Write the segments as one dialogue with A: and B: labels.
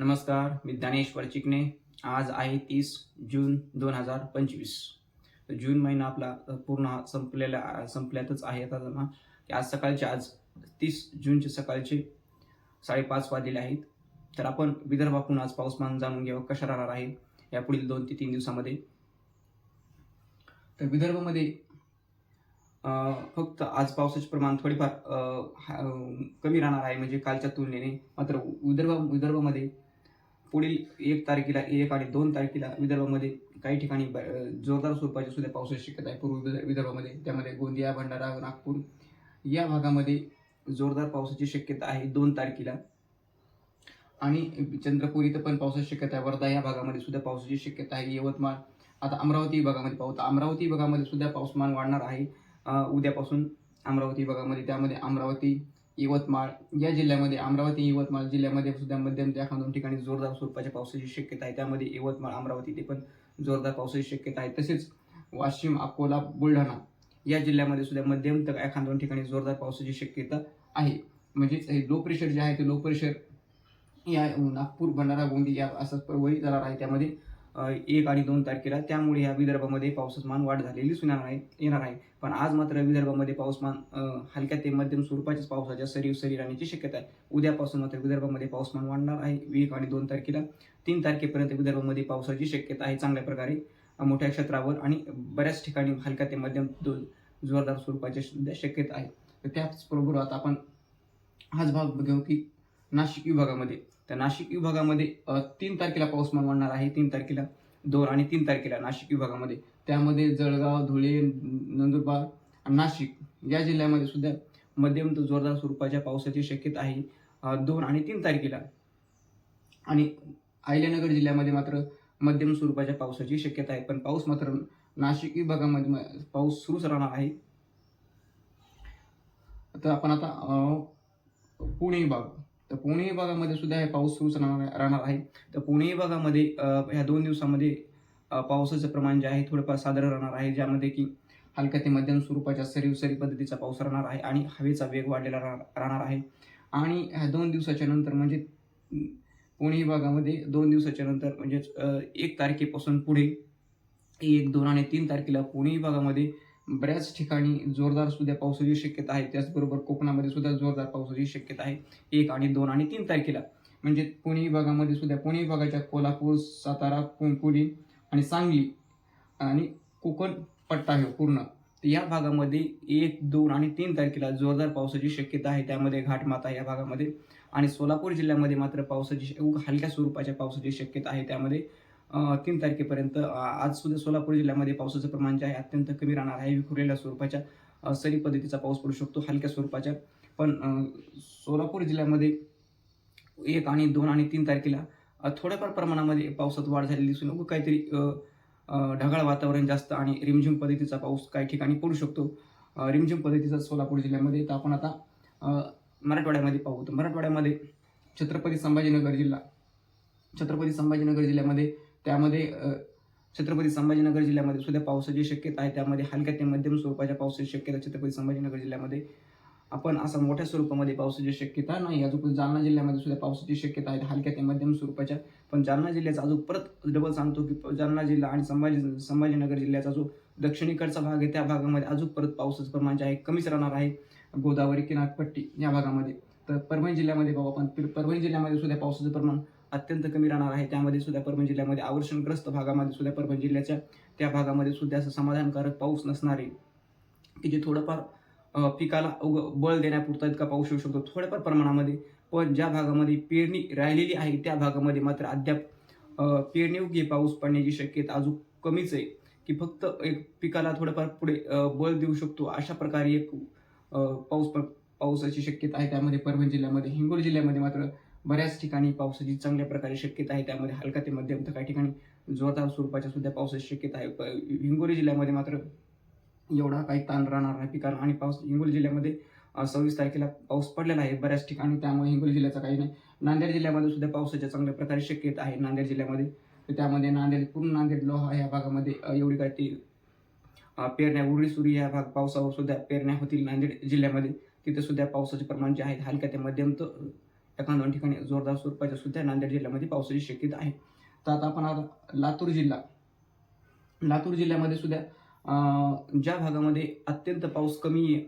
A: नमस्कार मी ज्ञानेश्वर चिकणे आज आहे तीस जून दोन हजार पंचवीस. तर जून महिना आपला पूर्ण संपलेला संपल्यातच आहे आता जमा. की आज सकाळचे आज तीस जूनचे सकाळचे साडेपाच वाजलेले आहेत. तर आपण विदर्भातून आज पाऊसमान जाणून घ्यावं कशा राहणार आहे या पुढील दोन ते तीन दिवसामध्ये. तर विदर्भामध्ये फक्त आज पावसाचे प्रमाण थोडेफार कमी राहणार आहे. म्हणजे कालच्या तुलनेने मात्र विदर्भ विदर्भामध्ये पुढील एक तारखेला एक आणि दोन तारखेला विदर्भामध्ये काही ठिकाणी ब- जोरदार स्वरूपाची सुद्धा पावसाची शक्यता आहे. पूर्व विदर्भामध्ये त्यामध्ये गोंदिया भंडारा नागपूर या भागामध्ये जोरदार पावसाची शक्यता आहे दोन तारखेला. आणि चंद्रपूर इथं पण पावसाची शक्यता आहे. वर्धा या भागामध्ये सुद्धा पावसाची शक्यता आहे. यवतमाळ आता अमरावती भागामध्ये पाहू तर अमरावती भागामध्ये सुद्धा पाऊसमान वाढणार आहे. उद्यापासून अमरावती भागामध्ये त्यामध्ये अमरावती यवतमाळ या जिल्ह्यामध्ये अमरावती यवतमाळ जिल्ह्यामध्ये सुद्धा मध्यम ते एखाद दोन ठिकाणी जोरदार स्वरूपाच्या पावसाची शक्यता आहे. त्यामध्ये यवतमाळ अमरावती ते पण जोरदार पावसाची शक्यता आहे. तसेच वाशिम अकोला बुलढाणा या जिल्ह्यामध्ये सुद्धा मध्यम तर एखाद दोन ठिकाणी जोरदार पावसाची शक्यता आहे. म्हणजेच हे लो प्रेशर जे आहे ते लो प्रेशर या नागपूर भंडारा गोंदी या असं वही जाणार आहे. त्यामध्ये एक आणि दोन तारखेला. त्यामुळे या विदर्भामध्ये पावसामान वाढ झालेली सुनार आहे येणार आहे. पण आज मात्र विदर्भामध्ये पाऊसमान हलक्या ते मध्यम स्वरूपाच्याच पावसाच्या सरी सरी राहण्याची शक्यता आहे. उद्यापासून मात्र विदर्भामध्ये पाऊसमान वाढणार आहे. एक आणि दोन तारखेला. तीन तारखेपर्यंत विदर्भामध्ये पावसाची शक्यता आहे चांगल्या प्रकारे. मोठ्या क्षेत्रावर आणि बऱ्याच ठिकाणी हलक्या ते मध्यम दोन जोरदार स्वरूपाची सुद्धा शक्यता आहे. तर त्याचबरोबर आता आपण हाच भाग घेऊ की नाशिक विभागामध्ये. तर नाशिक विभागामध्ये तीन तारखेला पाऊसमान वाढणार आहे तीन तारखेला दोन आणि तीन तारखेला नाशिक विभागामध्ये. त्यामध्ये जळगाव धुळे नंदुरबार आणि नाशिक या जिल्ह्यामध्ये सुद्धा मध्यम ते जोरदार स्वरूपाच्या पावसाची शक्यता आहे. दोन आणि तीन तारखेला. आणि अहिल्यानगर जिल्ह्यामध्ये मात्र मध्यम स्वरूपाच्या पावसाची शक्यता आहे. पण पाऊस मात्र नाशिक विभागामध्ये पाऊस सुरूच राहणार आहे. तर आपण आता पुणे विभाग. तर पुणे विभागामध्ये सुद्धा हे पाऊस सुरूच राहणार राहणार आहे. तर पुणे विभागामध्ये ह्या दोन दिवसामध्ये पावसाचं प्रमाण जे आहे थोडंफार साधारण राहणार आहे ज्यामध्ये की हलक्या ते मध्यम स्वरूपाच्या सरीवसरी पद्धतीचा पाऊस राहणार आहे आणि हवेचा वेग वाढलेला राहणार आहे. आणि ह्या दोन दिवसाच्या नंतर म्हणजे पुणे विभागामध्ये दोन दिवसाच्या नंतर म्हणजेच एक तारखेपासून पुढे एक दोन आणि तीन तारखेला पुणे विभागामध्ये बऱ्याच ठिकाणी जोरदार सुद्धा पावसाची शक्यता आहे. त्याचबरोबर कोकणामध्ये सुद्धा जोरदार पावसाची शक्यता आहे. एक आणि दोन आणि तीन तारखेला. म्हणजे पुणे विभागामध्ये सुद्धा पुणे विभागाच्या कोल्हापूर सातारा पुणे आणि सांगली आणि कोकण पट्टा आहे पूर्ण. या भागामध्ये एक दोन आणि तीन तारखेला जोरदार पावसाची शक्यता आहे. त्यामध्ये घाटमाता या भागामध्ये आणि सोलापूर जिल्ह्यामध्ये मात्र पावसाची उग- हलक्या स्वरूपाच्या पावसाची शक्यता आहे. त्यामध्ये तीन तारखेपर्यंत आज सुद्धा सोलापूर जिल्ह्यामध्ये पावसाचं प्रमाण जे आहे अत्यंत कमी राहणार आहे. विखुरलेल्या स्वरूपाच्या सरी पद्धतीचा पाऊस पडू शकतो हलक्या स्वरूपाच्या. पण सोलापूर जिल्ह्यामध्ये एक आणि दोन आणि तीन तारखेला थोड्याफार प्रमाणामध्ये पावसात वाढ झालेली दिसून उगं काहीतरी ढगाळ वातावरण जास्त आणि रिमझिम पद्धतीचा पाऊस काही ठिकाणी पडू शकतो. रिमझिम पद्धतीचा सोलापूर जिल्ह्यामध्ये तर आपण आता मराठवाड्यामध्ये पाहू. तर मराठवाड्यामध्ये छत्रपती संभाजीनगर जिल्हा छत्रपती संभाजीनगर जिल्ह्यामध्ये त्यामध्ये छत्रपती संभाजीनगर जिल्ह्यामध्ये सुद्धा पावसाची शक्यता आहे. त्यामध्ये हलक्या ते मध्यम स्वरूपाच्या पावसाची शक्यता छत्रपती संभाजीनगर जिल्ह्यामध्ये. आपण असं मोठ्या स्वरूपामध्ये पावसाची शक्यता नाही. अजून जालना जिल्ह्यामध्ये सुद्धा पावसाची शक्यता आहे. हलक्या ते मध्यम स्वरूपाच्या. पण जालना जिल्ह्याचा अजून परत डबल सांगतो की जालना जिल्हा आणि संभाजी संभाजीनगर जिल्ह्याचा जो दक्षिणेकडचा भाग आहे त्या भागामध्ये अजून परत पावसाचं प्रमाण जे आहे कमीच राहणार आहे. गोदावरी किनारपट्टी या भागामध्ये. तर परभणी जिल्ह्यामध्ये पाहू आपण. परभणी जिल्ह्यामध्ये सुद्धा पावसाचं प्रमाण अत्यंत कमी राहणार आहे. त्यामध्ये सुद्धा परभणी जिल्ह्यामध्ये आवर्षणग्रस्त भागामध्ये सुद्धा परभणी जिल्ह्याच्या त्या भागामध्ये सुद्धा असं समाधानकारक पाऊस नसणार आहे. की जे थोडंफार पिकाला उग बळ देण्यापुरता इतका पाऊस येऊ शकतो थोड्याफार प्रमाणामध्ये. पण ज्या भागामध्ये पेरणी राहिलेली आहे त्या भागामध्ये मात्र अद्याप अ, पेरणीयोग्य पाऊस पडण्याची शक्यता अजून कमीच आहे. की फक्त एक पिकाला थोडंफार पुढे बळ देऊ शकतो अशा प्रकारे एक पाऊस प- पावसाची शक्यता आहे. त्यामध्ये परभणी जिल्ह्यामध्ये हिंगोली जिल्ह्यामध्ये मात्र बऱ्याच ठिकाणी पावसाची चांगल्या प्रकारे शक्यता आहे. त्यामध्ये हलका ते मध्यम तर काही ठिकाणी जोरदार स्वरूपाच्या सुद्धा पावसाची शक्यता आहे. प- हिंगोली जिल्ह्यामध्ये मात्र एवढा काही ताण राहणार नाही पिकाला. आणि पाऊस हिंगोली जिल्ह्यामध्ये सव्वीस तारखेला पाऊस पडलेला आहे बऱ्याच ठिकाणी. त्यामुळे हिंगोली जिल्ह्याचा काही नाही. नांदेड जिल्ह्यामध्ये सुद्धा पावसाच्या चांगल्या प्रकारे शक्यता आहे नांदेड जिल्ह्यामध्ये. तर त्यामध्ये नांदेड पूर्ण नांदेड लोहा या भागामध्ये एवढी काही ती पेरण्या उरळी सुरी या भाग पावसावर सुद्धा पेरण्या होतील नांदेड जिल्ह्यामध्ये. तिथे सुद्धा पावसाचे प्रमाण जे आहे हलक्या ते मध्यम तर एका दोन ठिकाणी जोरदार स्वरूपाच्या सुद्धा नांदेड जिल्ह्यामध्ये पावसाची शक्यता आहे. तर आता आपण आता लातूर जिल्हा लातूर जिल्ह्यामध्ये सुद्धा ज्या भागामध्ये अत्यंत पाऊस कमी आहे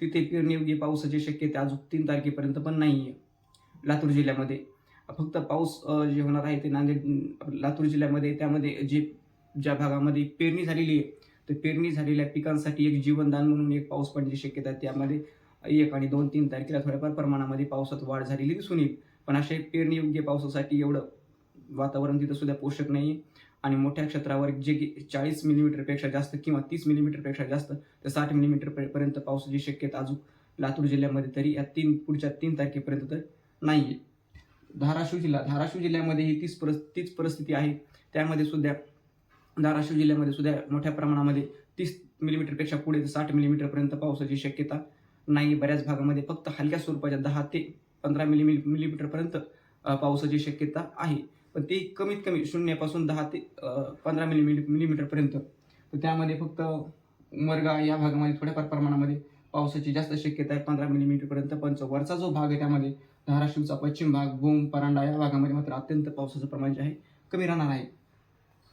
A: तिथे पेरणीयोग्य पावसाची शक्यता अजून तीन तारखेपर्यंत पण नाही आहे लातूर जिल्ह्यामध्ये फक्त पाऊस जे होणार आहे ते नांदेड लातूर जिल्ह्यामध्ये त्यामध्ये जे ज्या भागामध्ये पेरणी झालेली आहे तर पेरणी झालेल्या पिकांसाठी एक जीवनदान म्हणून एक पाऊस पडण्याची शक्यता आहे. त्यामध्ये एक आणि दोन तीन तारखेला थोड्याफार प्रमाणामध्ये पावसात वाढ झालेली दिसून येईल. पण असे पेरणीयोग्य पावसासाठी एवढं वातावरण तिथं सुद्धा पोषक नाही आणि मोठ्या क्षेत्रावर जे की चाळीस मिलीमीटरपेक्षा जास्त किंवा तीस मिलीमीटरपेक्षा जास्त तर साठ मिलीमीटर पर्यंत पावसाची शक्यता अजून लातूर जिल्ह्यामध्ये तरी या तीन पुढच्या तीन तारखेपर्यंत तर नाही आहे धाराशिव जिल्हा धाराशिव जिल्ह्यामध्ये ही तीच परिस तीच परिस्थिती आहे. त्यामध्ये सुद्धा धाराशिव जिल्ह्यामध्ये सुद्धा मोठ्या प्रमाणामध्ये तीस मिलीमीटरपेक्षा पुढे साठ मिलीमीटरपर्यंत पावसाची शक्यता नाही बऱ्याच भागामध्ये फक्त हलक्या स्वरूपाच्या दहा ते पंधरा मिली मिलीमीटरपर्यंत पावसाची शक्यता आहे. पण ते कमीत कमी शून्यापासून दहा ते पंधरा मिली मिलीमीटरपर्यंत तर त्यामध्ये फक्त उमरगा या भागामध्ये थोड्याफार प्रमाणामध्ये पावसाची जास्त शक्यता आहे पंधरा मिलीमीटरपर्यंत पण वरचा जो भाग आहे त्यामध्ये धाराशिवचा पश्चिम भाग भूम परांडा या भागामध्ये मात्र अत्यंत पावसाचं प्रमाण जे आहे कमी राहणार आहे.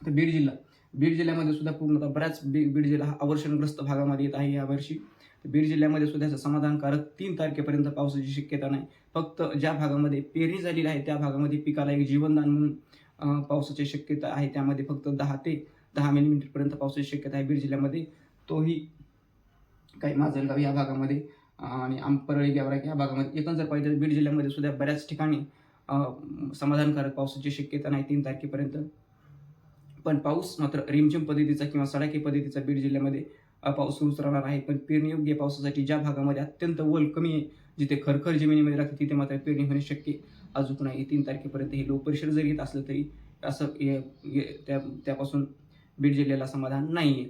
A: तर बीड जिल्हा. बीड जिल्ह्यामध्ये सुद्धा पूर्णतः बऱ्याच बी बीड जिल्हा हा अवर्षणग्रस्त भागामध्ये येत आहे यावर्षी. बीड जिल्ह्यामध्ये सुद्धा समाधानकारक तीन तारखेपर्यंत पावसाची शक्यता नाही. फक्त ज्या भागामध्ये पेरणी झालेली आहे त्या भागामध्ये पिकाला एक जीवनदान म्हणून पावसाची शक्यता आहे. त्यामध्ये फक्त दहा ते दहा मिलीमीटरपर्यंत पावसाची शक्यता आहे बीड जिल्ह्यामध्ये. तोही काही माजलगाव या भागामध्ये आणि आंबरळी गेवरा या भागामध्ये एकंदर पाहिजे तर बीड जिल्ह्यामध्ये सुद्धा बऱ्याच ठिकाणी समाधानकारक पावसाची शक्यता नाही तीन तारखेपर्यंत. पण पाऊस मात्र रिमझिम पद्धतीचा किंवा सडाकी पद्धतीचा बीड जिल्ह्यामध्ये पाऊस सुरूच राहणार आहे. पण पेरणीयोग्य पावसासाठी ज्या भागामध्ये अत्यंत वल कमी आहे जिथे खरखर जमिनीमध्ये राहते तिथे मात्र पेरणी होणे शक्य अजून नाही तीन तारखेपर्यंत हे लो प्रेशर जरी येत असलं तरी असं त्या त्यापासून बीड जिल्ह्याला समाधान नाही आहे.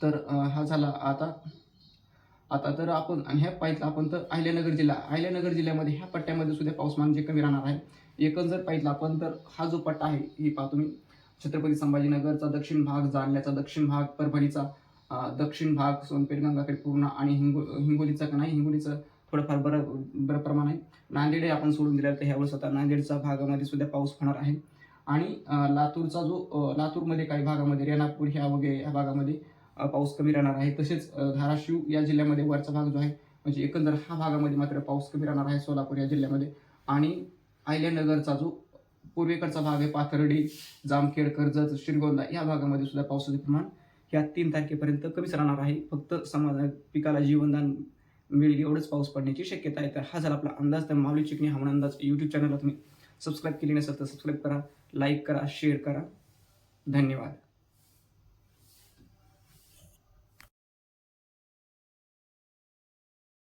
A: तर हा झाला आता आता तर आपण आणि ह्या पाहिलं आपण तर अहिल्यानगर जिल्हा अहिल्यानगर जिल्ह्यामध्ये ह्या पट्ट्यामध्ये सुद्धा पाऊसमान जे कमी राहणार आहे. एकच जर पाहिलं आपण तर हा जो पट्टा आहे ही पाहतो तुम्ही छत्रपती संभाजीनगरचा दक्षिण भाग जालन्याचा दक्षिण भाग परभणीचा दक्षिण भाग सोनपेठ गंगाखेड पूर्ण आणि हिंगो हिंगोलीचा का नाही हिंगोलीचं थोडंफार बरं बरं प्रमाण आहे. नांदेड हे आपण सोडून दिलं तर ह्यावेळेस आता नांदेडच्या भागामध्ये सुद्धा पाऊस होणार आहे. आणि लातूरचा जो लातूरमध्ये काही भागामध्ये रेणापूर ह्या वगैरे ह्या भागामध्ये पाऊस कमी राहणार आहे. तसेच धाराशिव या जिल्ह्यामध्ये वरचा भाग जो आहे म्हणजे एकंदर हा भागामध्ये मात्र पाऊस कमी राहणार आहे सोलापूर या जिल्ह्यामध्ये. आणि आयल्यानगरचा जो पूर्वेकडचा भाग आहे पाथर्डी जामखेड कर्जत श्रीगोंदा. या भागामध्ये सुद्धा पावसाचे प्रमाण या तीन तारखेपर्यंत कमीच राहणार आहे. फक्त समाज पिकाला जीवनदान मिळेल एवढंच पाऊस पडण्याची शक्यता आहे. तर हा झाला आपला अंदाज. तर माऊली चिकणी हवामान अंदाज. यूट्यूब चॅनलला तुम्ही सबस्क्राईब केली नसेल तर सबस्क्राईब करा लाईक करा शेअर करा. धन्यवाद.